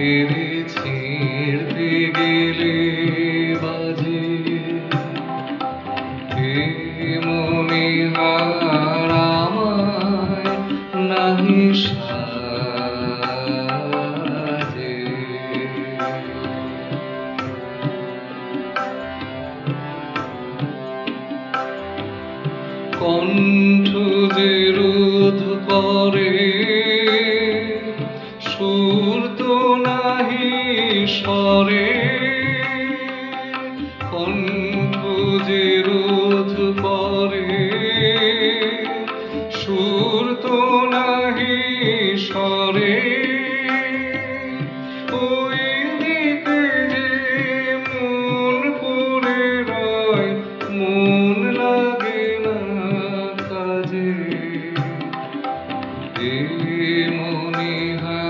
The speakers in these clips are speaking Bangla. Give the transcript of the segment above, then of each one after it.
এরে ছিঁড়তে গেলে বাজে। হে মনিহারামায় নাহি সাজে। কণ্ঠ যে রোধ করে সরে যে রোজ পরে সুর তো নাহি সরে মন পড়ে রয়, মন লাগে না কাজে। মনে হয়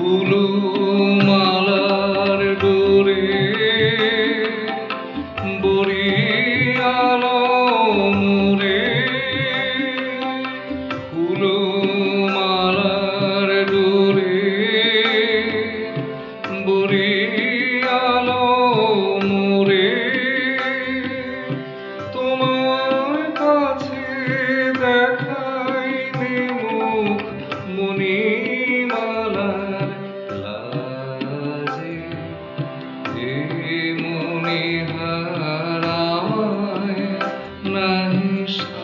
不露。Krishna.